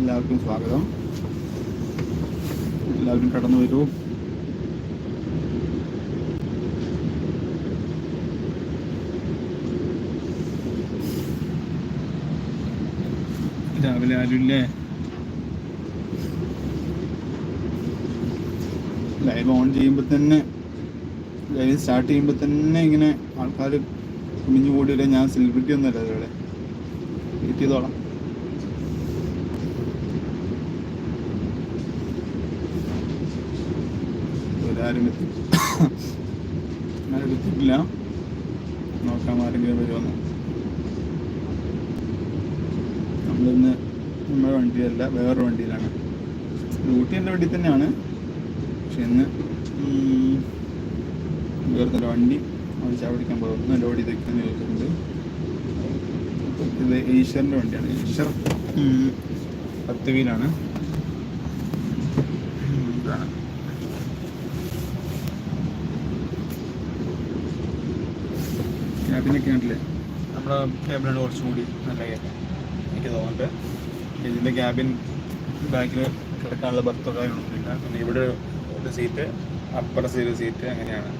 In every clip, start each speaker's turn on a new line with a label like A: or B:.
A: എല്ലാവർക്കും സ്വാഗതം. എല്ലാവരും കടന്നു വരൂ. രാവിലെ ആരുമില്ലേ ലൈവ് ഓൺ ചെയ്യുമ്പോൾ തന്നെ ലൈവ് സ്റ്റാർട്ട് ചെയ്യുമ്പോൾ തന്നെ ഇങ്ങനെ ആൾക്കാർ കുമിഞ്ഞു കൂടിയില്ല? ഞാൻ സെലിബ്രിറ്റി ഒന്നുമല്ല ഇവിടെ വെയിറ്റ് ഒരാരും എത്തി. ആരും എത്തിയിട്ടില്ല. നോക്കാം ആരെങ്കിലും വരുമെന്ന് നമ്മളിന്ന് നമ്മുടെ വണ്ടിയല്ല വേറൊരു വണ്ടിയിലാണ്. ഡ്യൂട്ടി എന്റെ വണ്ടി തന്നെയാണ്. പക്ഷെ ഇന്ന് വേറെ വണ്ടി അവിടെ ചാവടിക്കാൻ പോകുന്നു. ലോഡ് ചെയ്തേക്കെന്ന് ചോദിച്ചിട്ടുണ്ട് ഇത് ഈശ്വറിന്റെ വണ്ടിയാണ്. ഈശ്വർ പത്ത് വീലാണ് ഉം, ഇതാണ് ക്യാബിനൊക്കെ ഉണ്ടല്ലേ നമ്മുടെ ക്യാബിനാണ് കുറച്ചും കൂടി നല്ല ക്യാബിൻ എനിക്ക് തോന്നുന്നുണ്ട്. ഇതിന്റെ ക്യാബിൻ ബാക്കിൽ കിടക്കാനുള്ള ബർത്തൊക്കെ ഒന്നുമില്ല പിന്നെ ഇവിടെ ഒരു സീറ്റ് അപ്പർ സീറ്റ് സീറ്റ് അങ്ങനെയാണ്.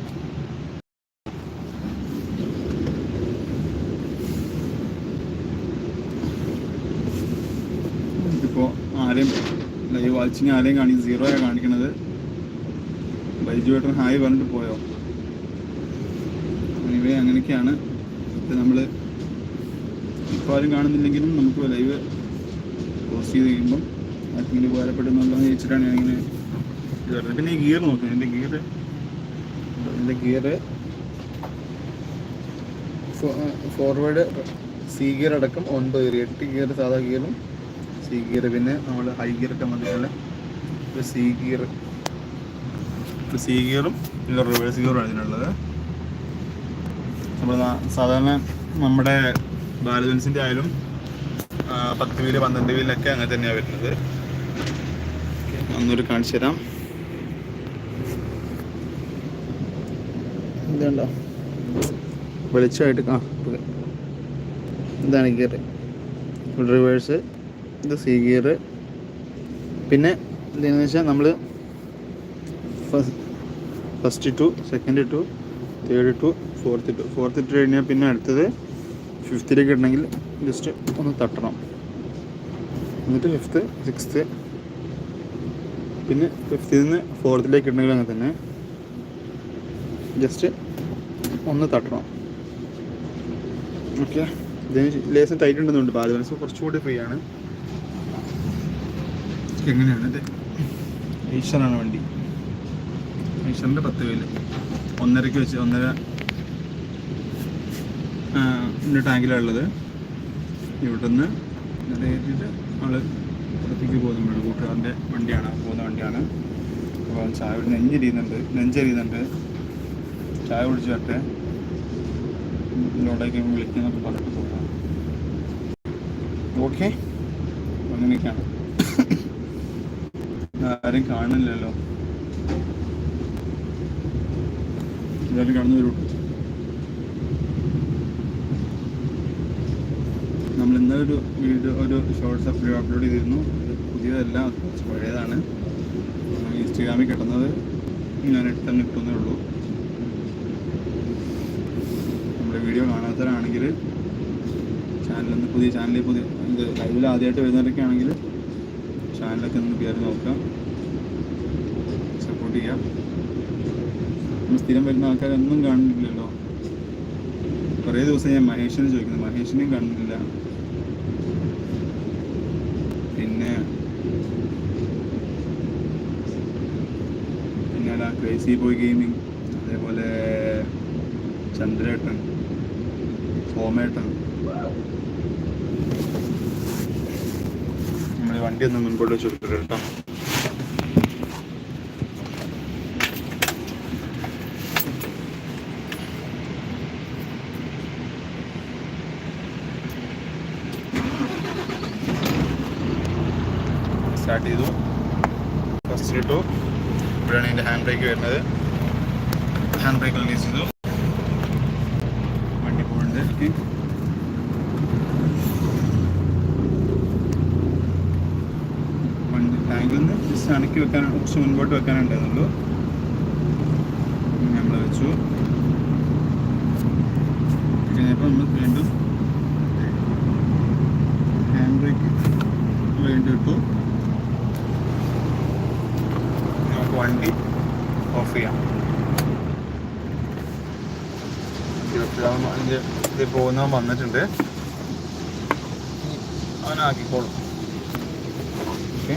A: ഇപ്പോൾ ആരെയും ലൈവ് വാച്ചിങ് ആരെയും കാണിക്കും സീറോയാണ് കാണിക്കണത്. ബൈജു ഏട്ടൻ ഹായ് പറഞ്ഞിട്ട് പോയോ? എനിവേ അങ്ങനെയൊക്കെയാണ്. ഇത് നമ്മൾ ഇപ്പോൾ ആരും കാണുന്നില്ലെങ്കിലും നമുക്ക് ലൈവ് പോസ്റ്റ് ചെയ്ത് കഴിയുമ്പം ആർക്കെങ്കിലും ഉപകാരപ്പെടുന്നുണ്ടോ എന്ന് ചോദിച്ചിട്ടാണ് ഞാനിങ്ങനെ ഇത് പറഞ്ഞത് പിന്നെ ഈ ഗിയർ നോക്കുന്നത് എന്റെ ഗിയർ എന്റെ ഗിയർ ഫോർവേഡ് സി ഗിയർ അടക്കം ഒൻപത് ഗിയർ എട്ട് ഗിയർ സാധാ ഗിയറും സി ഗിയർ പിന്നെ നമ്മൾ ഹൈ ഗിയർ ഒക്കെ വന്നിട്ടുള്ള സി ഗിയർ സി ഗിയറും പിന്നെ റിവേഴ്സ് ഗിയറും ആണ് ഇതിനുള്ളത്. നമ്മൾ സാധാരണ നമ്മുടെ ബാലജൻസിന്റെ ആയാലും പത്ത് വീൽ പന്ത്രണ്ട് വീലൊക്കെ അങ്ങനെ തന്നെയാണ് വരുന്നത്. ഒന്നൊരു കാണിച്ചു തരാം. ഇതുണ്ടോ വെളിച്ചമായിട്ട് ആ ഇതാണ് ഗിയർ റിവേഴ്സ്. ഇത് സി ഗിയർ പിന്നെ എന്താണെന്ന് വെച്ചാൽ നമ്മൾ first to second to third to fourth to. Fourth ഇട്ട് കഴിഞ്ഞാൽ പിന്നെ അടുത്തത് ഫിഫ്ത്തിലേക്ക് ഇടണമെങ്കിൽ ജസ്റ്റ് ഒന്ന് തട്ടണം. എന്നിട്ട് ഫിഫ്ത്ത് സിക്സ്ത്ത് പിന്നെ ഫിഫ്ത്തിൽ നിന്ന് ഫോർത്തിലേക്ക് ഇടണമെങ്കിൽ അങ്ങനെ തന്നെ ജസ്റ്റ് ഒന്ന് തട്ടണം. ഓക്കെ ഇതിന് ലേസം ടൈറ്റ് ഉണ്ടെന്നുണ്ട്. ബാലൻസ് കുറച്ചുകൂടി ഫ്രീ ആണ്. എങ്ങനെയാണ് ഇത്? ഈശ്വരാണ് വണ്ടി. ഈശ്വറിന്റെ പത്ത് പേര്. ഒന്നരക്ക് വെച്ച് ഒന്നര ടാങ്കിലാണ് ടാങ്കിലുള്ളത് ഇവിടുന്ന് കയറ്റിയിട്ട് നമ്മൾ പുറത്തേക്ക് പോകുന്നുണ്ട് കൂട്ടുകാരന്റെ വണ്ടിയാണ്. പോകുന്ന വണ്ടിയാണ്. അപ്പോൾ ചായ നെഞ്ചെരിയുന്നുണ്ട് നെഞ്ചരിയുന്നുണ്ട് ചായ കുടിച്ച് വരട്ടെ. ലോഡേക്ക് വിളിക്കുന്നൊക്കെ പറഞ്ഞിട്ട് പോകാം. ഓക്കെ? അങ്ങനെയൊക്കെയാണ്. ആരും കാണില്ലല്ലോ എല്ലാവരും കടന്നു വരൂ. നമ്മൾ ഇന്നലെ ഒരു വീഡിയോ ഒരു ഷോർട്സ് അപ്ലോഡ് അപ്ലോഡ് ചെയ്തിരുന്നു. ഇത് പുതിയതല്ല കുറച്ച് പഴയതാണ്. ഇൻസ്റ്റഗ്രാമിൽ കിട്ടുന്നത് ഞാൻ തന്നെ കിട്ടുന്നേ ഉള്ളൂ. നമ്മുടെ വീഡിയോ കാണാത്തവരാണെങ്കിൽ ചാനലൊന്ന് പുതിയ ചാനലിൽ പുതിയ ഇത് ലൈവിൽ ആദ്യമായിട്ട് വരുന്നവരൊക്കെ ആണെങ്കിൽ ചാനലൊക്കെ ഒന്ന് കയറി നോക്കാം. സപ്പോർട്ട് ചെയ്യാം. സ്ഥിരം വരുന്ന ആൾക്കാരൊന്നും കാണുന്നില്ലല്ലോ കുറേ ദിവസം ഞാൻ മഹേഷിനെ ചോദിക്കുന്നു മഹേഷിനെയും കാണുന്നില്ല പിന്നെ പിന്നെ അല്ല ക്രേസി ബോയ് ഗെയിമിങ് അതേപോലെ ചന്ദ്രേട്ടൻ സോമേട്ടൻ. നമ്മുടെ വണ്ടി ഒന്ന് മുൻപോട്ട് വെച്ചിട്ടുണ്ട് കേട്ടോ സ്റ്റാർട്ട് ചെയ്തു ഫസ്റ്റ് ഇട്ടു ഇവിടെയാണ് ഇതിന്റെ ഹാൻഡ് ബ്രേക്ക് വരുന്നത്. ഹാൻഡ് ബ്രേക്ക് റിലീസ് ചെയ്തു വണ്ടി പോകുന്നുണ്ട് വണ്ടി ടാങ്കിൽ നിന്ന് ജസ്റ്റ് അണക്കി വെക്കാൻ കുറച്ച് മുൻപോട്ട് വെക്കാനുണ്ടായിരുന്നുള്ളൂ നമ്മൾ വെച്ചു. കഴിഞ്ഞപ്പോൾ നമ്മൾ വീണ്ടും ഹാൻഡ് ബ്രേക്ക് വീണ്ടും ഇട്ടു നമുക്ക് വണ്ടി ഓഫ് ചെയ്യാം ഇരുപത്തിയാറ് അതിന്റെ ഇത് പോകുന്നവൻ വന്നിട്ടുണ്ട്. അവനാക്കിക്കോളും ഓക്കെ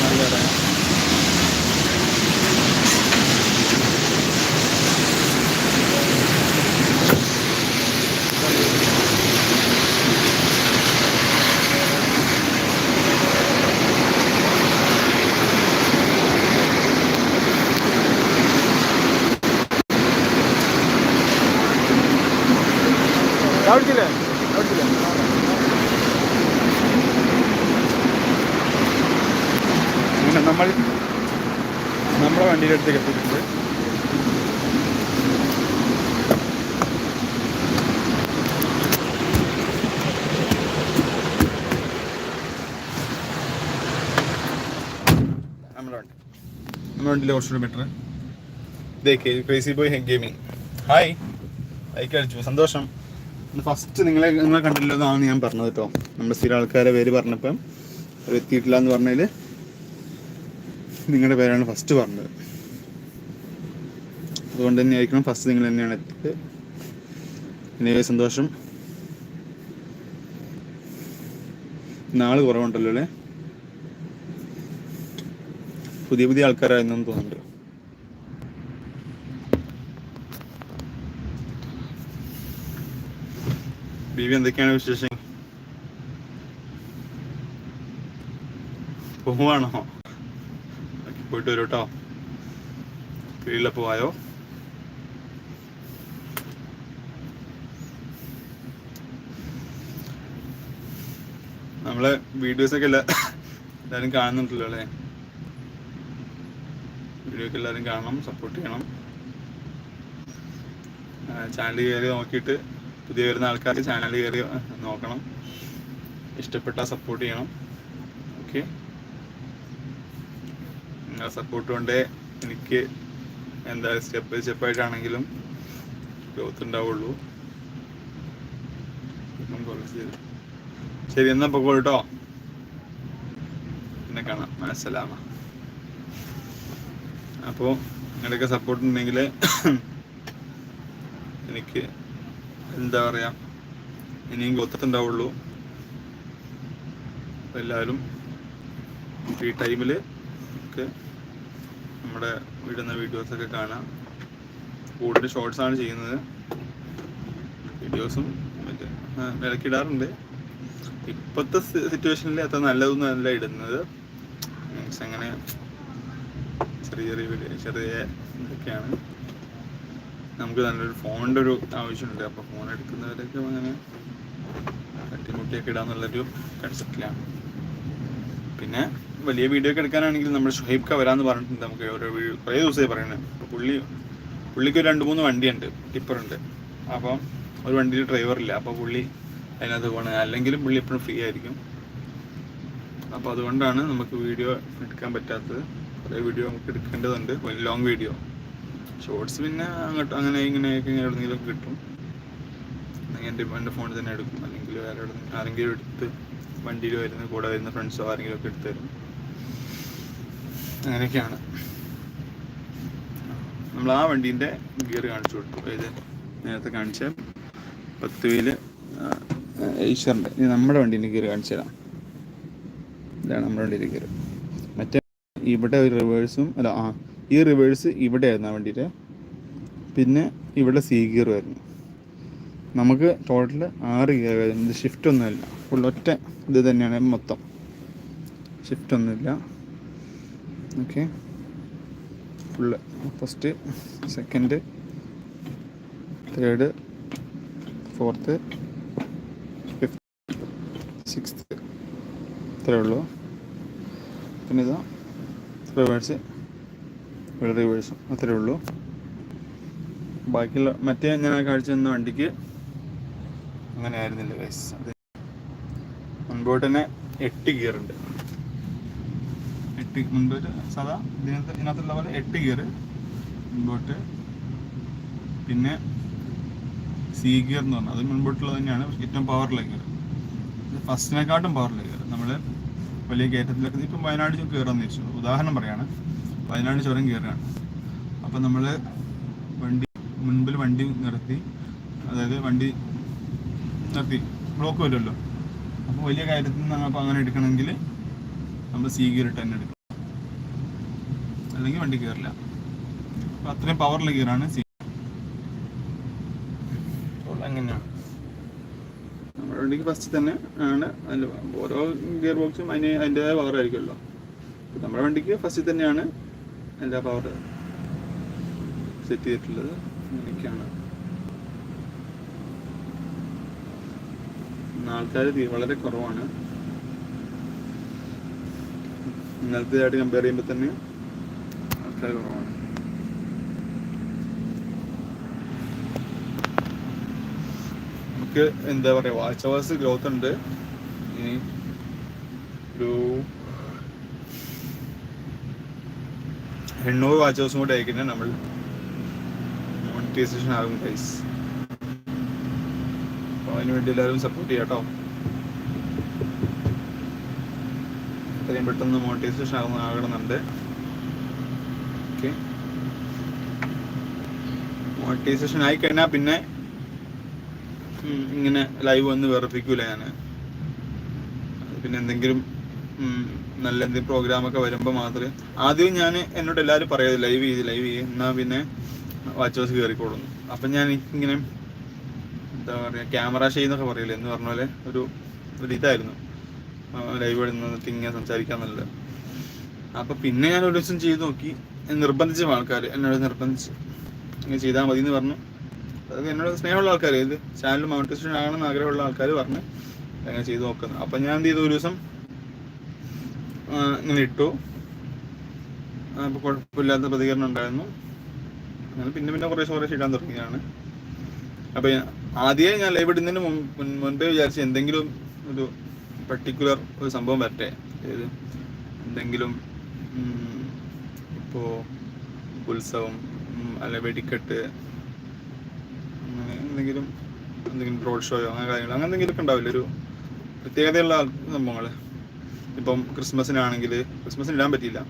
A: നല്ല ഇറങ്ങാം അവിടിച്ചില്ലേ അവിടിച്ചില്ലേ അങ്ങനെ നമ്മൾ നമ്മുടെ വണ്ടിയുടെ അടുത്തേക്ക് എത്തിയിട്ടുണ്ട് നമ്മുടെ വണ്ടി. നമ്മുടെ വണ്ടിയിലെ കുറച്ചുകൂടി ബെറ്റർ ഇതേ crazy boy gaming hi like അടിച്ചു. സന്തോഷം. ഫസ്റ്റ് നിങ്ങളെ നിങ്ങളെ കണ്ടില്ലോ എന്നാണ് ഞാൻ പറഞ്ഞത് കേട്ടോ. നമ്മുടെ സ്ഥിര ആൾക്കാരെ പേര് പറഞ്ഞപ്പം. എത്തിയിട്ടില്ല എന്ന് പറഞ്ഞതിൽ നിങ്ങളുടെ പേരാണ് ഫസ്റ്റ് പറഞ്ഞത്. അതുകൊണ്ട് തന്നെ ആയിരിക്കണം ഫസ്റ്റ് നിങ്ങൾ തന്നെയാണ് എത്തിയത്. എനിക്ക് സന്തോഷം. നാൾ കുറവുണ്ടല്ലോ അല്ലേ? പുതിയ പുതിയ ആൾക്കാരായിരുന്നു തോന്നുന്നുണ്ട്. ബീവി എന്തൊക്കെയാണ് വിശേഷം? പോവാണോ? പോയിട്ട് വരും കേട്ടോ കീഴിലെ പോവായോ നമ്മളെ വീഡിയോസ് ഒക്കെ എല്ലാ എല്ലാവരും കാണുന്നുണ്ടല്ലോ അല്ലേ? വീഡിയോ ഒക്കെ എല്ലാവരും കാണണം സപ്പോർട്ട് ചെയ്യണം. ചാനൽ കയറി നോക്കിയിട്ട് പുതിയ വരുന്ന ആൾക്കാർക്ക് ചാനൽ കയറി നോക്കണം. ഇഷ്ടപ്പെട്ടാൽ സപ്പോർട്ട് ചെയ്യണം. ഓക്കെ നിങ്ങളെ സപ്പോർട്ട് കൊണ്ടേ എനിക്ക് എന്താ സ്റ്റെപ്പ് ബൈ സ്റ്റെപ്പായിട്ടാണെങ്കിലും ഗ്രോത്ത് ഉണ്ടാവുള്ളൂ. ശരി. എന്നാ പൊക്കോ കേട്ടോ. പിന്നെ കാണാം. മനസ്സിലാമ അപ്പോൾ നിങ്ങളുടെയൊക്കെ സപ്പോർട്ട് ഉണ്ടെങ്കിൽ എനിക്ക് എന്താ പറയാ ഇനിയും ഗ്രോത്ത് ഉണ്ടാവുള്ളൂ. എല്ലാവരും ഫ്രീ ടൈമിൽ ഒക്കെ നമ്മുടെ വിടുന്ന വീഡിയോസൊക്കെ കാണാം. കൂടുതൽ ഷോർട്സ് ആണ് ചെയ്യുന്നത്. വീഡിയോസും മറ്റേ വിലക്കിടാറുണ്ട്. ഇപ്പോഴത്തെ സിറ്റുവേഷനിൽ അത്ര നല്ലതൊന്നും അല്ല ഇടുന്നത്. മീൻസ് അങ്ങനെ ചെറിയ ചെറിയ വീഡിയോ ചെറിയ ഇതൊക്കെയാണ്. നമുക്ക് നല്ലൊരു ഫോണിന്റെ ഒരു ആവശ്യമുണ്ട്. അപ്പോൾ ഫോൺ എടുക്കുന്നവരൊക്കെ അങ്ങനെ തട്ടിമുട്ടിയൊക്കെ ഇടാന്നുള്ളൊരു കൺസെപ്റ്റിലാണ് പിന്നെ വലിയ വീഡിയോ ഒക്കെ എടുക്കാനാണെങ്കിൽ നമ്മൾ ഷുഹൈബ് ക വരാമെന്ന് പറഞ്ഞിട്ടുണ്ട്. നമുക്ക് ഓരോ കുറേ ദിവസമായി പറയുന്നത് അപ്പോൾ പുള്ളി പുള്ളിക്ക് ഒരു രണ്ട് മൂന്ന് വണ്ടിയുണ്ട്. ടിപ്പറുണ്ട്. അപ്പം ഒരു വണ്ടിയിൽ ഡ്രൈവറില്ല. അപ്പോൾ പുള്ളി അതിനകത്ത് പോകണം അല്ലെങ്കിലും പുള്ളി എപ്പോഴും ഫ്രീ ആയിരിക്കും. അപ്പോൾ അതുകൊണ്ടാണ് നമുക്ക് വീഡിയോ എടുക്കാൻ പറ്റാത്തത്. കുറേ വീഡിയോ നമുക്ക് എടുക്കേണ്ടതുണ്ട്. ലോങ് വീഡിയോ ഷോർട്സ് പിന്നെ അങ്ങോട്ട് അങ്ങനെ ഇങ്ങനെയൊക്കെ ഇങ്ങനെ എവിടെയെങ്കിലും കിട്ടും. എന്റെ എന്റെ ഫോണിൽ തന്നെ എടുക്കും. അല്ലെങ്കിൽ വേറെ ആരെങ്കിലും എടുത്ത് വണ്ടിയിൽ വരുന്ന കൂടെ വരുന്ന ഫ്രണ്ട്സോ ആരെങ്കിലും ഒക്കെ എടുത്തു തരും. അങ്ങനെയൊക്കെയാണ്. നമ്മൾ ആ വണ്ടീന്റെ ഗിയർ കാണിച്ചു കൊടുത്തു. അതായത് നേരത്തെ കാണിച്ച പത്ത് വീൽ ഈശ്വറിന്റെ ഇനി നമ്മുടെ വണ്ടീന്റെ ഗിയർ കാണിച്ചു തരാം. ഇതാണ് നമ്മുടെ വണ്ടീന്റെ ഗിയർ. മറ്റേ ഇവിടെ ഒരു റിവേഴ്സും അല്ല ആ ഈ റിവേഴ്സ് ഇവിടെ ആയിരുന്നു ആ വണ്ടിയുടെ പിന്നെ ഇവിടെ സി ഗിയർ വരുന്നു. നമുക്ക് ടോട്ടൽ ആറ് ഗിയർ വരുന്നത് ഷിഫ്റ്റ് ഒന്നുമില്ല. ഫുൾ ഒറ്റ ഇത് തന്നെയാണ് മൊത്തം. ഷിഫ്റ്റ് ഒന്നുമില്ല. Okay full first second third fourth fifth sixth ഇത്രയേ ഉള്ളൂ. പിന്നെ ഇതാ റിവേഴ്സ് ഇവിടെ റിവേഴ്സും അത്രയേ ഉള്ളൂ. ബാക്കിയുള്ള മറ്റേ ഞാൻ കാഴ്ച തന്ന വണ്ടിക്ക് അങ്ങനെ ആയിരുന്നില്ല ഗൈസ് അത് മുൻപോട്ട് തന്നെ എട്ട് ഗിയർ ഉണ്ട്. എട്ട് മുൻപോട്ട് സാധാ ഇതിനകത്ത് ഇതിനകത്തുള്ള പോലെ എട്ട് ഗിയർ മുൻപോട്ട്. പിന്നെ സി ഗിയർ എന്ന് പറഞ്ഞാൽ അത് മുൻപോട്ടുള്ളത് തന്നെയാണ്. ഏറ്റവും പവറുള്ള ഗിയർ ഫസ്റ്റിനെക്കാട്ടും പവറുള്ള ഗിയർ നമ്മൾ വലിയ കയറ്റത്തിലൊക്കെ ഇപ്പം വയനാട് കയറാന്ന് വെച്ചു ഉദാഹരണം പറയാണ്. വയനാട് ചുരം കയറുകയാണ് അപ്പം നമ്മൾ വണ്ടി മുൻപിൽ വണ്ടി നിർത്തി അതായത് വണ്ടി നിർത്തി. ബ്ലോക്ക് വരുമല്ലോ. അപ്പോൾ വലിയ കാര്യത്തിൽ നിന്ന് അപ്പോൾ അങ്ങനെ എടുക്കണമെങ്കിൽ നമ്മൾ സി ഗിയർ തന്നെ എടുക്കും അല്ലെങ്കിൽ വണ്ടി കയറില്ല. അപ്പോൾ അത്രയും പവറുള്ള ഗിയറാണ് സി അങ്ങനെയാണ് നമ്മുടെ വണ്ടിക്ക് ഫസ്റ്റ് തന്നെ ആണ് അതിൽ ഓരോ ഗിയർ ബോക്സും അതിന് അതിന്റെതായ പവർ ആയിരിക്കുമല്ലോ. നമ്മുടെ വണ്ടിക്ക് ഫസ്റ്റ് തന്നെയാണ് എല്ലാ പവർ സെറ്റ് ചെയ്തിട്ടുള്ളത്. അങ്ങനെയൊക്കെയാണ്. ആൾക്കാർ വളരെ കുറവാണ്. ഇന്നലത്തെ ആയിട്ട് കമ്പയർ ചെയ്യുമ്പോൾ തന്നെ നമുക്ക് എന്താ പറയാ വാച്ച് അവേഴ്സ് ഗ്രോത്ത് ഉണ്ട്. ഇനി ഒരു എണ്ണൂറ് വാച്ച് അവേഴ്സും കൂടെ അയക്കുന്നത് നമ്മൾ മോണിറ്റൈസേഷൻ ആകും ഗൈസ് അപ്പോൾ അതിന് വേണ്ടി എല്ലാവരും സപ്പോർട്ട് ചെയ്യാം കേട്ടോ എത്രയും പെട്ടെന്ന് മോണിറ്റൈസേഷൻ ആകുന്ന ആകണമെന്നുണ്ട് മോണിറ്റൈസേഷൻ ആയി കഴിഞ്ഞാൽ പിന്നെ ഇങ്ങനെ ലൈവ് വന്ന് വേർപ്പിക്കൂല ഞാൻ പിന്നെ എന്തെങ്കിലും നല്ല എന്തെങ്കിലും പ്രോഗ്രാം ഒക്കെ വരുമ്പോൾ മാത്രമേ ആദ്യം ഞാൻ എന്നോട് എല്ലാവരും പറയാം ലൈവ് ചെയ്ത് ലൈവ് ചെയ്ത് എന്നാൽ പിന്നെ വാച്ച് ഹൗസ് കയറിക്കോളുന്നു അപ്പം ഞാൻ ഇങ്ങനെ എന്താ പറയുക ക്യാമറ ചെയ്യുന്നൊക്കെ പറയില്ലേ എന്ന് പറഞ്ഞ പോലെ ഒരു ഇതായിരുന്നു. ലൈവ് നിന്നിട്ട് ഇങ്ങനെ സംസാരിക്കാന്നുള്ളത് അപ്പം പിന്നെ ഞാൻ ഒരു ദിവസം ചെയ്ത് നോക്കി. നിർബന്ധിച്ച ആൾക്കാർ എന്നോട് നിർബന്ധിച്ച്. ഇങ്ങനെ ചെയ്താൽ മതി എന്ന് പറഞ്ഞു. അത് എന്നോട് സ്നേഹമുള്ള ആൾക്കാർ ഇത് ചാനൽ മോണിറ്റൈസേഷൻ ആകണമെന്ന് ആഗ്രഹമുള്ള ആൾക്കാർ പറഞ്ഞ്. അങ്ങനെ ചെയ്ത് നോക്കുന്നത് അപ്പം ഞാൻ എന്ത് ചെയ്തു? ഒരു ദിവസം ഇങ്ങനെ ഇട്ടു. അപ്പോൾ കുഴപ്പമില്ലാത്ത പ്രതികരണം ഉണ്ടായിരുന്നു. അങ്ങനെ പിന്നെ പിന്നെ കുറേശ്ശെ കുറേശ്ശെ ഇടാൻ തുടങ്ങിയാണ് അപ്പോൾ ആദ്യമേ ഞാൻ ലൈവ് ഇടുന്നതിന് മുൻ- മുൻ- മുൻപേ വിചാരിച്ച് എന്തെങ്കിലും ഒരു പർട്ടിക്കുലർ ഒരു സംഭവം വരട്ടെ. അതായത് എന്തെങ്കിലും ഇപ്പോൾ ഇപ്പോ ഉത്സവം അല്ല വെടിക്കെട്ട് അങ്ങനെ എന്തെങ്കിലും എന്തെങ്കിലും റോഡ് ഷോയോ അങ്ങനെ കാര്യങ്ങൾ അങ്ങനെ എന്തെങ്കിലുമൊക്കെ ഉണ്ടാവില്ല? ഒരു പ്രത്യേകതയുള്ള സംഭവങ്ങൾ. ഇപ്പം ക്രിസ്മസിനാണെങ്കിൽ ക്രിസ്മസിന് ഇടാൻ പറ്റിയില്ല.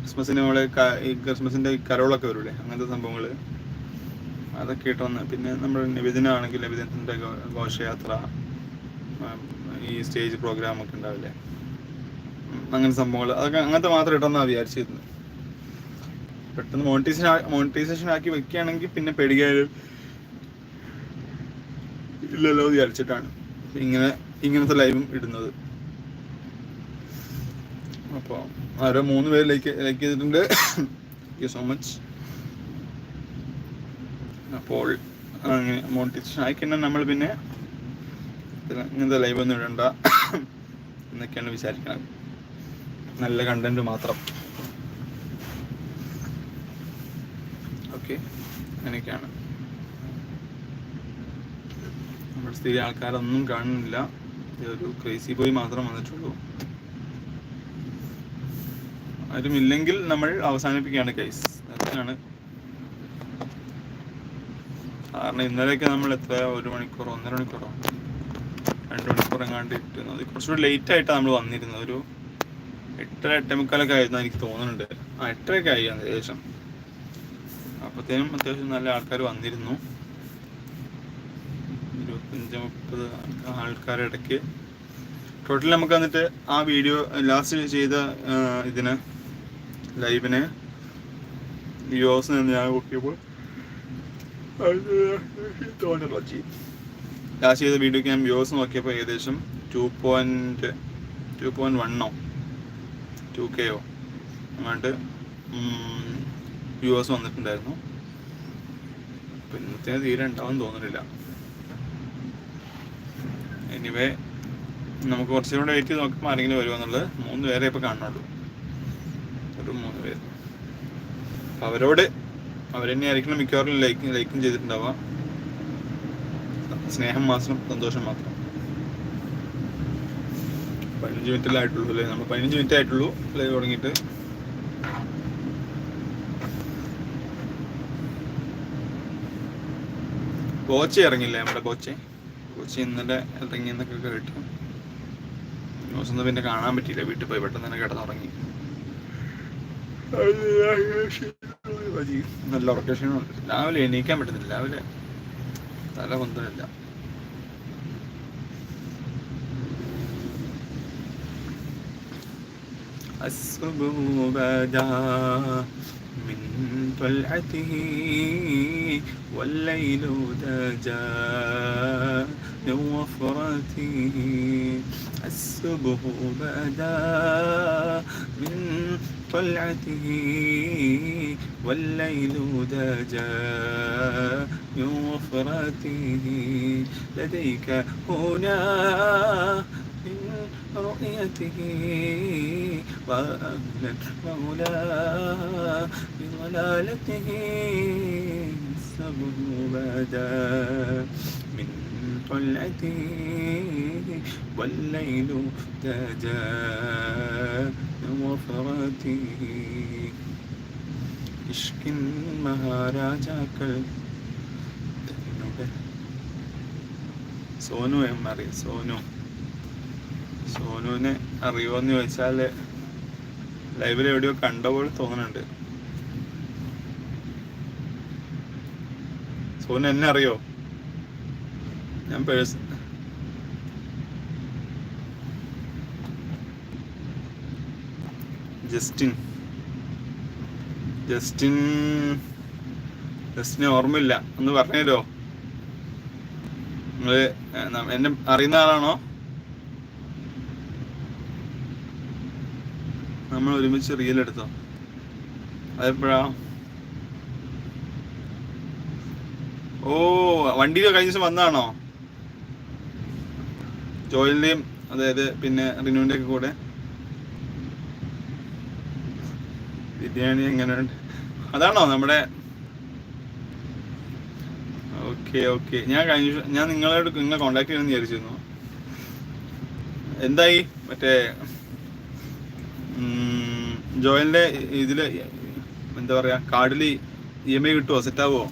A: ക്രിസ്മസിന് നമ്മൾ ഈ ക്രിസ്മസിന്റെ കരോളൊക്കെ വരൂലേ അങ്ങനത്തെ സംഭവങ്ങൾ അതൊക്കെ ഇട്ട് വന്ന് പിന്നെ നമ്മൾ നിവേദനമാണെങ്കിൽ നിവേദനത്തിന്റെ ഘോഷയാത്ര ഈ സ്റ്റേജ് പ്രോഗ്രാം ഒക്കെ ഉണ്ടാവില്ലേ അങ്ങനെ സംഭവങ്ങൾ. അതൊക്കെ അങ്ങനത്തെ മാത്രം ഇട്ടെന്നാണ് വിചാരിച്ചിരുന്നത്. പെട്ടെന്ന് മോണിറ്റൈസേഷൻ മോണിറ്റൈസേഷൻ ആക്കി വെക്കുകയാണെങ്കിൽ പിന്നെ പേടിക്കാനും ഇല്ലല്ലോ വിചാരിച്ചിട്ടാണ് ഇങ്ങനെ ഇങ്ങനത്തെ ലൈവും ഇടുന്നത്. അപ്പോൾ ആരോ മൂന്ന് പേര് ലൈക്ക് ലൈക്ക് ചെയ്തിട്ടുണ്ട്. യു സോ മച്ച് അപ്പോൾ അങ്ങനെ മോണിറ്റൈസേഷൻ ആയിക്കഴിഞ്ഞാൽ നമ്മൾ പിന്നെ ഇങ്ങനത്തെ ലൈവ് ഒന്നും ഇടണ്ട. എന്നൊക്കെയാണ് വിചാരിക്കുന്നത് നല്ല കണ്ടന്റ് മാത്രം. ഓക്കെ. അങ്ങനെയൊക്കെയാണ്. നമ്മുടെ സ്ഥിതി ആൾക്കാരൊന്നും കാണുന്നില്ല. ഒരു ക്രേസി ബോയ് മാത്രം വന്നിട്ടുള്ളൂ. ആരും ഇല്ലെങ്കിൽ നമ്മൾ അവസാനിപ്പിക്കുകയാണ് കൈസ് അതാണ്. കാരണം ഇന്നലെയൊക്കെ നമ്മൾ എത്ര? ഒരു മണിക്കൂറോ ഒന്നര മണിക്കൂറോ? രണ്ട് മണിക്കൂർ എങ്ങാണ്ട് ഇട്ടിരുന്നത് കുറച്ചുകൂടി ലേറ്റ് ആയിട്ടാണ് നമ്മൾ വന്നിരുന്നത്. ഒരു എട്ടര എട്ടേ മുക്കാലൊക്കെ ആയിരുന്നു എനിക്ക് തോന്നുന്നുണ്ട്. ആ എട്ടരയൊക്കെ ആയി ഏകദേശം. അപ്പത്തേനും അത്യാവശ്യം നല്ല ആൾക്കാർ വന്നിരുന്നു. ഇരുപത്തഞ്ച് മുപ്പത് ആൾക്കാരുടെ ഇടയ്ക്ക്. ടോട്ടൽ നമുക്ക് വന്നിട്ട് ആ വീഡിയോ ലാസ്റ്റ് ചെയ്ത ഇതിന് ലൈവിന് വ്യൂസ് നിന്ന് ഞാൻ നോക്കിയപ്പോൾ ലാസ്റ്റ് ചെയ്ത വീഡിയോക്ക് ഞാൻ വ്യൂസ് നോക്കിയപ്പോൾ ഏകദേശം ടു പോയിന്റ് ടു പോയിന്റ് വണ്ണോ ടു കെയോ അങ്ങോട്ട് വ്യൂവേഴ്സ് വന്നിട്ടുണ്ടായിരുന്നു. ഇന്നത്തെ തീരെ ഉണ്ടാവും തോന്നുന്നില്ല. എനിവേ നമുക്ക് കുറച്ചും കൂടെ വെയിറ്റ് ചെയ്ത് നോക്കുമ്പോൾ ആരെങ്കിലും വരുമെന്നുള്ളത് മൂന്ന് പേരെ ഇപ്പോൾ കാണുന്നുള്ളൂ. ഒരു മൂന്ന് പേര്. അപ്പം അവരോട് അവരെന്നെ ആയിരിക്കണം മിക്കവാറും ലൈക്ക് ലൈക്കും ചെയ്തിട്ടുണ്ടാവുക. സ്നേഹം മാത്രം സന്തോഷം മാത്രം. പതിനഞ്ച് മിനിറ്റിലായിട്ടുള്ളൂ അല്ലേ നമ്മൾ പതിനഞ്ച് മിനിറ്റ് ആയിട്ടുള്ളൂ ലൈവ് തുടങ്ങിയിട്ട്? ബോച്ച ഇറങ്ങില്ലേ നമ്മുടെ ബോച്ച ബോച്ച ഇന്നലെ ഇറങ്ങിയെന്നൊക്കെ കേട്ടു ന്യൂസ് ഒന്നും പിന്നെ കാണാൻ പറ്റിയില്ല വീട്ടിൽ പോയി പെട്ടെന്ന് തന്നെ കിടന്നുറങ്ങി നല്ല ഉറക്കക്ഷീണമുണ്ട് രാവിലെ എണീക്കാൻ പറ്റുന്നില്ല രാവിലെ തല കൊന്തമില്ല الصبح بدا من طلعته والليل دجا من وفرته. الصبح بدا من طلعته والليل دجا من وفرته. لديك هنا رؤيته وأهلا مولاه بضلالته الصبر بدا من طلعته والليل دجا من وفرته ഇഷ്കിൻ മഹാരാജാക്കൾ തന്നുടെ സോനു എം അറിയാം സോനു സോനുവിനെ അറിയുമോന്ന് ചോദിച്ചാൽ ലൈവിൽ എവിടെയോ കണ്ട പോലെ തോന്നുന്നുണ്ട്. സോനു എന്നെ അറിയോ? ഞാൻ പേഴ്സ് ജസ്റ്റിൻ. ജസ്റ്റിൻ ജസ്റ്റിനെ ഓർമ്മയില്ല. ഒന്ന് പറഞ്ഞുതരോ നിങ്ങൾ എന്നെ അറിയുന്ന ആളാണോ? നമ്മൾ ഒരുമിച്ച് റീൽ എടുത്തോ? അതെപ്പോഴാ? ഓ വണ്ടിയിൽ കഴിഞ്ഞ ദിവസം വന്നാണോ ജോയിലിന്റെയും അതായത് പിന്നെ റിനുവിന്റെ ഒക്കെ കൂടെ. ബിരിയാണി എങ്ങനെയുണ്ട് അതാണോ നമ്മുടെ? Okay okay. ഞാൻ കഴിഞ്ഞ ഞാൻ നിങ്ങളോട് നിങ്ങളെ കോണ്ടാക്ട് ചെയ്യണമെന്ന് വിചാരിച്ചിരുന്നു. എന്തായി? മറ്റേ ജോയലിന്റെ ഇതിൽ എന്താ പറയാ കാർഡിൽ ഇ എം ഐ കിട്ടുമോ സെറ്റ് ആവുമോ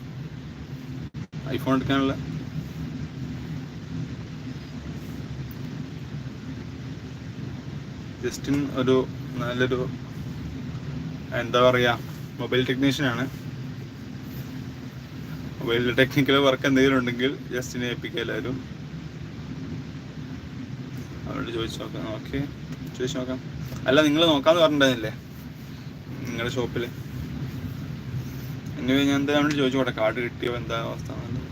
A: ഐഫോൺ എടുക്കാനുള്ള? ജസ്റ്റിൻ ഒരു നല്ലൊരു എന്താ പറയാ മൊബൈൽ ടെക്നീഷ്യൻ ആണ്. മൊബൈൽ ടെക്നിക്കൽ വർക്ക് എന്തെങ്കിലും ഉണ്ടെങ്കിൽ ജസ്റ്റിനെ ഏൽപ്പിക്കുക എല്ലാവരും. അവരോട് ചോദിച്ചു നോക്കാം. ഓക്കെ ചോദിച്ചു നോക്കാം അല്ല നിങ്ങൾ നോക്കാന്ന് പറഞ്ഞിട്ടുണ്ടായിരുന്നില്ലേ? നിങ്ങളുടെ ഷോപ്പിൽ എന്നെ ഞാൻ എന്താ അവനോട് ചോദിച്ചു കൂടെ കാർഡ് കിട്ടിയോ എന്താ അവസ്ഥ എന്നുള്ളത്.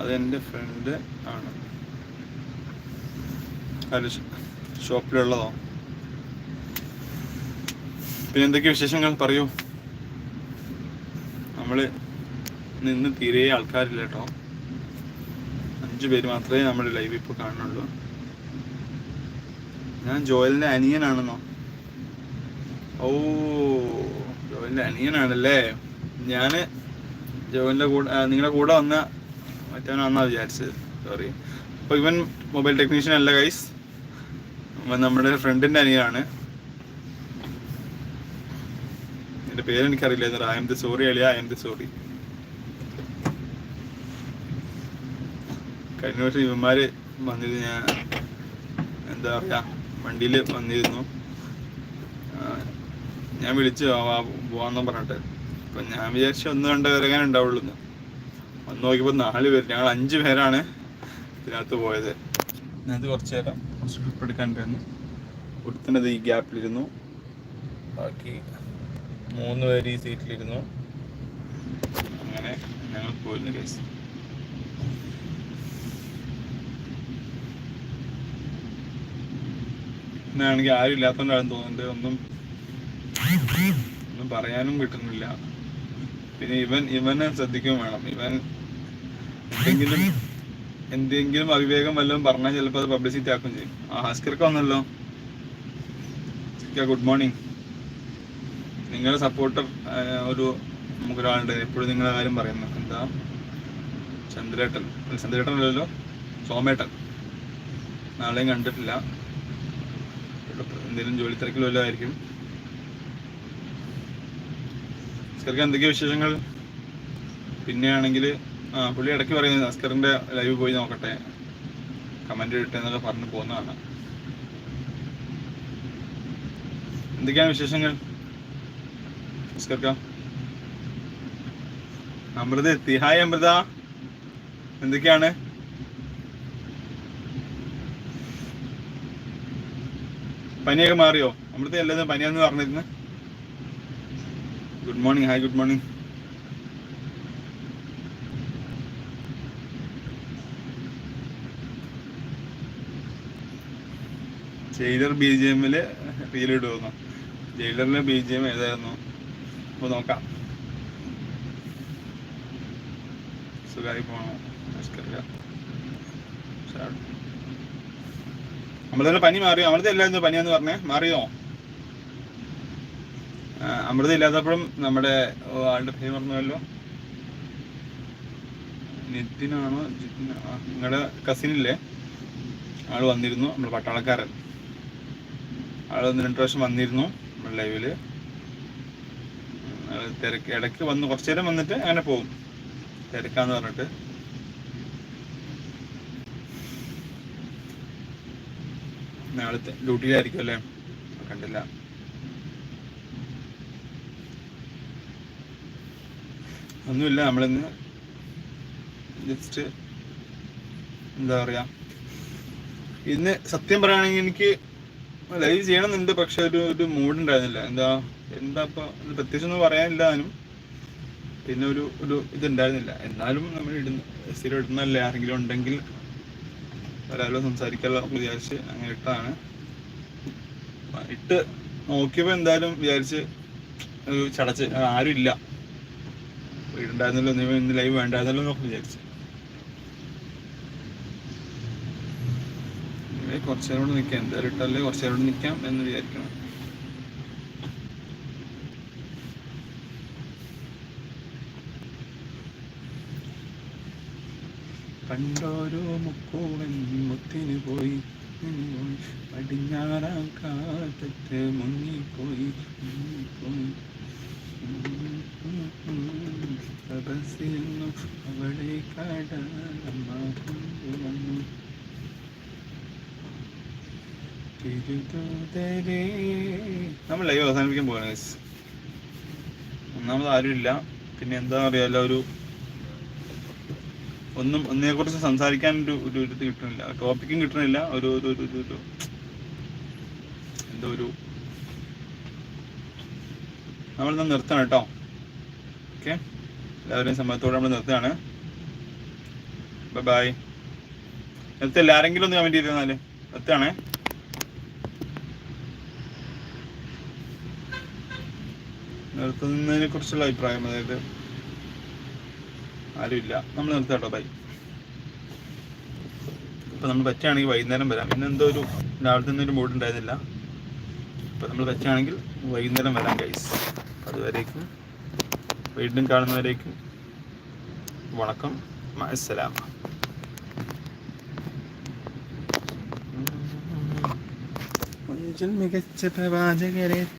A: അത് എന്റെ ഫ്രണ്ട് ആണ്. അത് ഷോപ്പിലുള്ളതോ? പിന്നെ എന്തൊക്കെ വിശേഷങ്ങൾ? പറയൂ. നമ്മൾ നിന്ന് തീരെ ആൾക്കാരില്ല കേട്ടോ അഞ്ചു പേര് മാത്രമേ നമ്മൾ ലൈവ് ഇപ്പോൾ കാണുന്നുള്ളൂ. ഞാൻ ജോയലിന്റെ അനിയനാണെന്നോ? ഓ ജോയലിന്റെ അനിയനാണല്ലേ? ഞാൻ ജോയലിന്റെ കൂടെ നിങ്ങളുടെ കൂടെ വന്ന മറ്റവനാന്നാ വിചാരിച്ചത്. സോറി അപ്പൊ ഇവൻ മൊബൈൽ ടെക്നീഷ്യൻ അല്ല ഗൈസ് ഇവൻ നമ്മുടെ ഫ്രണ്ടിന്റെ അനിയനാണ്. എന്റെ പേര് എനിക്കറിയില്ല ഐ എം ദി സോറി അളിയ ഐ എം ദി സോറി കഴിഞ്ഞ വർഷം ഇവന്മാര് വന്നിരുന്നു ഞാൻ എന്താ പറയാ വണ്ടിയിൽ വന്നിരുന്നു. ഞാൻ വിളിച്ചു പോവാന്നും പറഞ്ഞിട്ട്. അപ്പൊ ഞാൻ വിചാരിച്ചു ഒന്ന് രണ്ട് ഇറങ്ങാൻ ഉണ്ടാവുള്ളൂ. വന്ന് നോക്കിയപ്പോ നാല് പേര് ഞങ്ങൾ അഞ്ച് പേരാണ് ഇതിനകത്ത് പോയത്. ഇതിനകത്ത് കുറച്ച് നേരം കുറച്ച് ട്രിപ്പ് എടുക്കാനുണ്ടായിരുന്നു ഒരുത്തനത് ഈ ഗ്യാപ്പിലിരുന്നു. ബാക്കി മൂന്ന് പേര് ഈ സീറ്റിലിരുന്നു. അങ്ങനെ ഞങ്ങൾ പോയിരുന്നു കേസ് ഇന്നാണെങ്കിൽ ആരും ഇല്ലാത്തോണ്ടാണ് തോന്നുന്നത് ഒന്നും ഒന്നും പറയാനും കിട്ടുന്നില്ല. പിന്നെ ഇവൻ ഇവനെ ശ്രദ്ധിക്കുകയും വേണം. ഇവൻ എന്തെങ്കിലും എന്തെങ്കിലും അവിവേകം വല്ലതും പറഞ്ഞാൽ ചിലപ്പോൾ അത് പബ്ലിസിറ്റി ആക്കുകയും ചെയ്യും. ആ ഹാസ്കർക്ക് വന്നല്ലോ. ഗുഡ് മോർണിംഗ് നിങ്ങളുടെ സപ്പോർട്ടർ ഒരു നമുക്കൊരാളുണ്ട്. എപ്പോഴും നിങ്ങളുടെ കാര്യം പറയുന്നു എന്താ? ചന്ദ്രേട്ടൻ. ചന്ദ്രേട്ടൻ അല്ലല്ലോ സോമേട്ടൻ. നാളെയും കണ്ടിട്ടില്ല. എന്തെങ്കിലും ജോലി തിരക്കിൽ വല്ലതും ആയിരിക്കും. അസ്കർക്ക് എന്തൊക്കെയാ വിശേഷങ്ങൾ? പിന്നെ ആണെങ്കിൽ ആ പുള്ളി ഇടയ്ക്ക് പറയുന്നത് അസ്കറിന്റെ ലൈവ് പോയി നോക്കട്ടെ കമന്റ് ഇട്ടെ എന്നൊക്കെ പറഞ്ഞു പോകുന്നതാണ്. എന്തൊക്കെയാണ് വിശേഷങ്ങൾ? അമൃത എത്തി. ഹായ് അമൃത. എന്തൊക്കെയാണ്? പനിയൊക്കെ മാറിയോ? അവിടുത്തെ എല്ലാതും പനിയാന്ന് പറഞ്ഞിരുന്നു. Good morning hi good morning Jailer B G എമ്മിൽ റീലിടുന്നു ജയിലറിലെ ബി ജി എം ഏതായിരുന്നു? അപ്പൊ നോക്കാം. സുഖമായി പോണോ അമൃതയുടെ പനി മാറിയോ? അമൃത ഇല്ലായിരുന്നു പനിയാന്ന് പറഞ്ഞേ. മാറിയോ? അമൃത ഇല്ലാത്തപ്പോഴും നമ്മുടെ ആളുടെ പേര് പറഞ്ഞല്ലോ നിതിനാണോ? നിങ്ങളുടെ കസിനില്ലേ? ആൾ വന്നിരുന്നു നമ്മുടെ പട്ടാളക്കാരൻ. ആൾ ഒന്ന് രണ്ട് പ്രാവശ്യം വന്നിരുന്നു നമ്മുടെ ലൈവിൽ. തിരക്ക് ഇടയ്ക്ക് വന്ന് കുറച്ചു നേരം വന്നിട്ട് അങ്ങനെ പോകും. തിരക്കാന്ന് പറഞ്ഞിട്ട്. നാളത്തെ ഡ്യൂട്ടിയിലായിരിക്കും അല്ലേ? കണ്ടില്ല. ഒന്നുമില്ല നമ്മളിന്ന് ജസ്റ്റ് എന്താ പറയാ ഇന്ന് സത്യം പറയുകയാണെങ്കിൽ എനിക്ക് ലൈവ് ചെയ്യണമെന്നുണ്ട് പക്ഷെ ഒരു ഒരു മൂഡ് ഉണ്ടായിരുന്നില്ല. എന്താ എന്താ ഇപ്പൊ പ്രത്യേകിച്ച് ഒന്നും പറയാനില്ല പിന്നെ ഒരു ഒരു ഇതുണ്ടായിരുന്നില്ല. എന്നാലും നമ്മൾ ഇടുന്ന സ്ഥിരം ഇടുന്നല്ലേ ആരെങ്കിലും ഉണ്ടെങ്കിൽ ഒരാളോ സംസാരിക്കാമല്ലോ വിചാരിച്ച് അങ്ങനെ ഇട്ടാണ്. ഇട്ട് നോക്കിയപ്പോ എന്തായാലും വിചാരിച്ച് ഒരു ചടച്ച് ആരും ഇല്ല. വീടുണ്ടായിരുന്നല്ലോ നീ ഇന്ന് ലൈവ് വേണ്ടായിരുന്നല്ലോ എന്നൊക്കെ വിചാരിച്ച്. കുറച്ചേരോട് കുറച്ച് കൂടെ നിൽക്കാം എന്തായാലും ഇട്ടല്ലേ കുറച്ചേരോട് നിൽക്കാം എന്ന് വിചാരിക്കണം. പണ്ടോരോ മുക്കോളൻ മുത്തിന് പോയി. പടിഞ്ഞാറാം കാറ്റത്ത് മുങ്ങിപ്പോയി. മുങ്ങിപ്പോയി. തപസ്സിരുന്നു അവളെ കാണാനമ്മ കൊണ്ടുവന്നു നമ്മൾ ലൈവ് അവസാനിപ്പിക്കാൻ guys. ഒന്നാമത് ആരുമില്ല. പിന്നെ എന്താ പറയാ എല്ലാ ഒരു ഒന്നും ഒന്നിനെ കുറിച്ച് സംസാരിക്കാൻ ഒരു ഒരു ഇത് കിട്ടുന്നില്ല. ടോപ്പിക്കും കിട്ടുന്നില്ല. ഒരു ഒരു ഒരു ഒരു- എന്തോ ഒരു നമ്മളിന്ന് നിർത്തണം കേട്ടോ. ഓക്കെ എല്ലാവരെയും സമ്മതത്തോടെ നമ്മൾ നിർത്തുകയാണ്. ബൈ ബൈ നിർത്തില്ല. ആരെങ്കിലും ഒന്ന് കമന്റ് ചെയ്തിരുന്നാൽ നിർത്തുകയാണേ. നിർത്തുന്നതിനെ കുറിച്ചുള്ള അഭിപ്രായം അതായത് ആരുമില്ല. നമ്മൾ നിർത്താട്ടോ ബൈ ഇപ്പം നമ്മൾ പറ്റുകയാണെങ്കിൽ വൈകുന്നേരം വരാം. ഇന്ന് എന്തോ ഒരു രാവിലെ തന്നെ ഒരു മൂഡ് ഉണ്ടായിരുന്നില്ല. ഇപ്പം നമ്മൾ പറ്റുകയാണെങ്കിൽ വൈകുന്നേരം വരാം ഗൈസ് അതുവരേക്കും. വീണ്ടും കാണുന്നവരേക്കും വണക്കം. മസ്സലാമ മികച്ച പ്രവാചകരെ